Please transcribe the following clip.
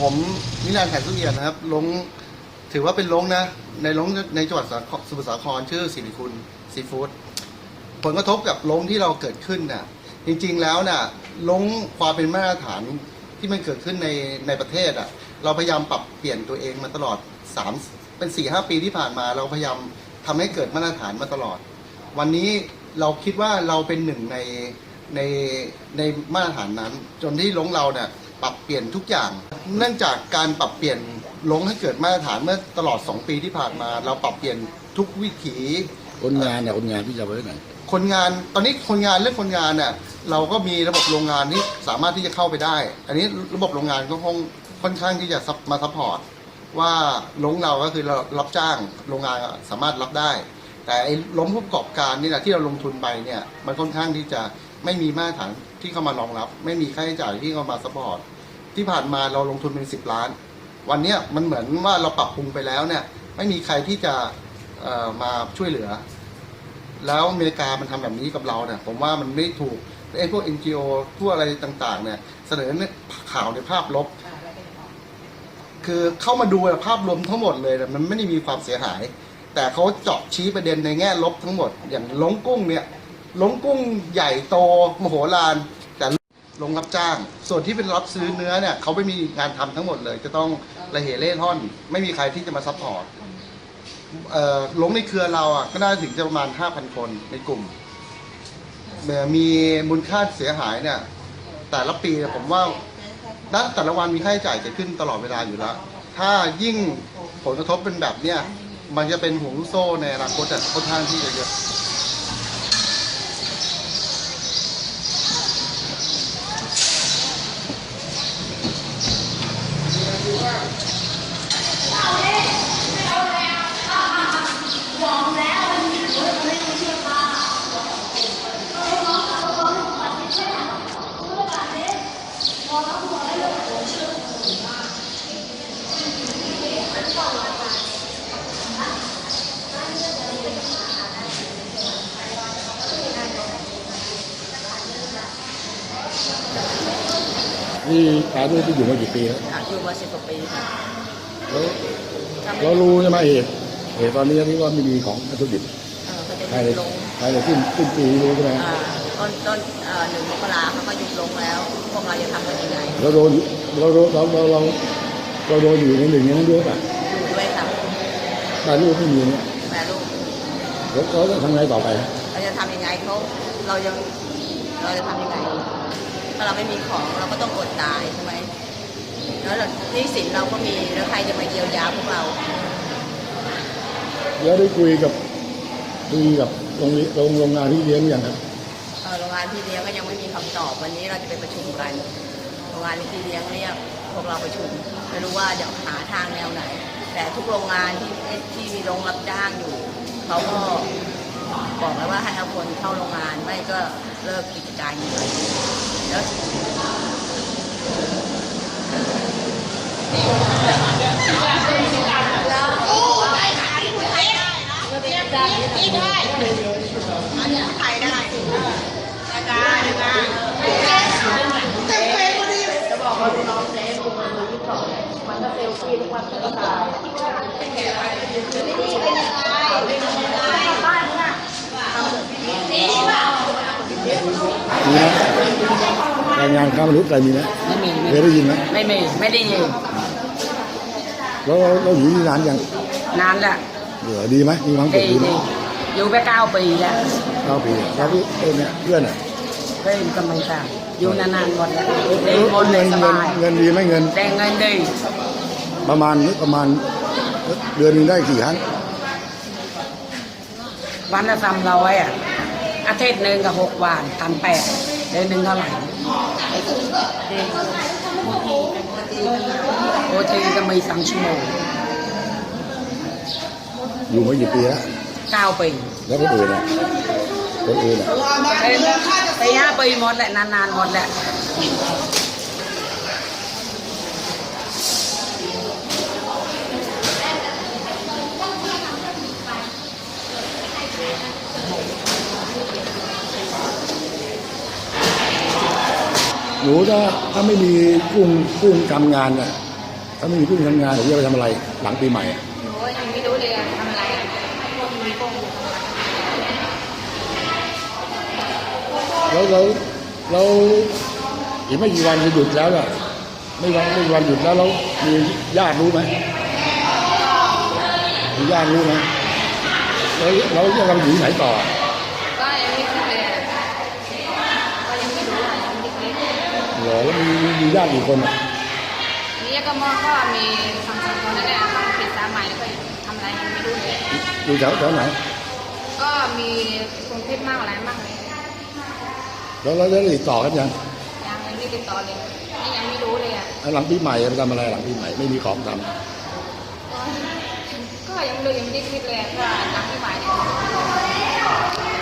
ผมนิรันดร์แผ่นสุเอียนนะครับลงถือว่าเป็นลงนะ ในลงในจังหวัดสมุทรสาครชื่อสิริคุณซีฟู้ดผลกระทบกับลงที่เราเกิดขึ้นน่ะ จริงๆแล้วน่ะลงความเป็นมาตรฐานที่มันเกิดขึ้นในในประเทศอะ เราพยายามปรับเปลี่ยนตัวเองมาตลอดสามเป็นสี่ห้าปีที่ผ่านมา เราพยายามทำให้เกิดมาตรฐานมาตลอด วันนี้เราคิดว่าเราเป็นหนึ่งในในในมาตรฐานนั้น จนที่ลงเราเนี่ย ปรับเปลี่ยนทุกอย่าง เนื่องจากการปรับเปลี่ยนลงให้เกิดมาตรฐานเมื่อตลอด 2 ปีที่ผ่านมา เราปรับเปลี่ยนทุกวิถี คนงานเนี่ยคนงานที่จะเอาไว้ไหนคนงานตอนนี้คนงานเรื่องคนงานเนี่ยเราก็มีระบบโรงงานที่สามารถที่จะเข้าไปได้ อันนี้ระบบโรงงานก็คงค่อนข้างที่จะซับมาซัพพอร์ตว่าลงเราก็คือเรารับจ้างโรงงานสามารถรับได้ แต่ไอ้ล้มผู้ประกอบการนี่แหละที่เราลงทุนไปเนี่ยมันค่อนข้างที่จะไม่มีมาตรฐาน ที่เข้ามารองรับ ไม่มีค่าใช้จ่ายที่เข้ามาซัพพอร์ตที่ผ่านมาเราลงทุนเป็นสิบล้าน วันนี้มันเหมือนว่าเราปรับปรุงไปแล้วเนี่ย ไม่มีใครที่จะมาช่วยเหลือ แล้วอเมริกามันทำแบบนี้กับเราเนี่ย ผมว่ามันไม่ถูกไอ้พวก NGO พวอะไรต่างๆ เนี่ย เสนอข่าวในภาพลบ คือเข้ามาดูภาพรวมทั้งหมดเลยมันไม่ได้มีความเสียหาย แต่เขาเจาะชี้ประเด็นในแง่ลบทั้งหมด อย่างลงกุ้งเนี่ยลงกุ้งใหญ่โตมโหฬาร ลงรับจ้าง ส่วนที่เป็นรับซื้อเนื้อเนี่ยเขาไม่มีงานทำทั้งหมดเลย จะต้องระเหเร่ท่อน ไม่มีใครที่จะมาซัพพอร์ตลงในเครือเราอะก็น่าถึงจะประมาณ 5,000 คนในกลุ่ม มีมูลค่าเสียหายเนี่ย แต่ละปีผมว่าณแต่ละวันมีค่าใช้จ่ายเกิดขึ้นตลอดเวลาอยู่แล้ว ถ้ายิ่งผลกระทบเป็นแบบเนี้ยมันจะเป็นห่วงโซ่ในอนาคตแต่ค่อนข้างที่จะเยอะ นี่ขายด้วยที่อยู่มากี่ปีแล้วค่ะอยู่มาสิบกว่าปีค่ะแล้วเรารู้ใช่ไหมเหตุเหตุตอนนี้ที่ว่าไม่มีของวัตถุดิบเออเขาจะภายในยุบลงภายในสิ้นสิ้นปีรู้ใช่ไหมอ่าต้นต้นเอ่อหนึ่งมกราเขาก็ยุบลงแล้ว พวกเราจะทำกันยังไงเราโดนเราโดนเราเราเราเราโดนอยู่ในหนึ่งในนั้นด้วยป่ะอยู่ด้วยค่ะบ้านลูกไม่มีเนี่ยแม่ลูกเราเราต้องทำไงต่อไป เราจะทำยังไงเขาเรายังเราจะทำยังไง ถ้าเราไม่มีของเราก็ต้องอดตายใช่ไหมแล้วหนี้สินเราก็มีแล้วใครจะมาเยียวยาพวกเรา แล้วได้คุยกับคุยกับโรงโรงโรงงานที่เลี้ยงอย่างครับเอ่อโรงงานพี่เลี้ยงก็ยังไม่มีคำตอบวันนี้เราจะไปประชุมกันโรงงานพี่เลี้ยงเรียกพวกเราประชุมไม่รู้ว่าจะหาทางแนวไหน แต่ทุกโรงงานที่ที่มีโรงรับจ้างอยู่เขาก็บอกแล้วว่าให้เอาคนเข้าโรงงานไม่ก็เลิกกิจการอยู่ เลยแล้ว มีนะราย งานข้ามนุษย์อะไรมีนะไม่มีเคยได้ยินไหมไม่มีไม่ได้ยินแล้วเราเราอยู่ที่ร้านยังนานละเหลือดีไหมมีความสุขดีดีไหมดีอยู่ไปเก้าปีแล้วเก้าปีแล้วพี่เอ็เนี่ยเพื่อนอะเพื่อนก็ไม่ทราบอยู่นานๆหมดแล้วเองหมดเลยเงินสเงินบายเงินดีไหมเงิน แต่เงินดีประมาณประมาณเดือนหนึงได้กี่ครั้งวันละสามร้อยอะ อาทิตย์หนึ่งกับหกวันพันแปดเดือนหนึ่งเท่าไหร่โอทีก็มีสามชั่วโมงอยู่มากี่ปีแล้วเก้าปีแล้วคนอื่นอะคนอื่นอะเป็นปีห้าปีหมดแหละนานๆหมดแหละ หนูถ้าถ้าไม่มีกุ้งกุ้งทำงานอะถ้าไม่มีผู้ทำงานผมจะไปทำอะไรหลังปีใหม่อะหนูก็ยังไม่รู้เลยอะทำอะไรอะพวกมีพวกอยู่ข้างหลังแล้วแล้วแล้วอีกไม่กี่วันจะหยุดแล้วอะไม่วันไม่กี่วันหยุดแล้วแล้วมีญาติรู้ไหมมีญาติรู้ไหมแล้วแล้วเราอยู่ที่ไหนต่อ ก็ยังไม่คิดเลยอะก็ยังไม่รู้อะยังไม่คิด เหรอแล้วมีมีมีญาติกี่คนอะนี่ก็มองก็มีสองสามคนนั่นแหละต้องปิดตาใหม่แล้วก็ทำอะไรยังไม่รู้เลยอยู่แถวแถวไหน ก็มีกรุงเทพมากอะไรมากเลยแล้วแล้วแล้วติดต่อกันยังยังไม่ได้ติดต่อเลยนี่ยังไม่รู้เลยอะแล้วหลังปีใหม่จะไปทำอะไรหลังปีใหม่ไม่มีของทำก็ก็ยังไม่รู้ยังไม่ได้คิดเลยว่าหลังที่บ่ายเนี่ย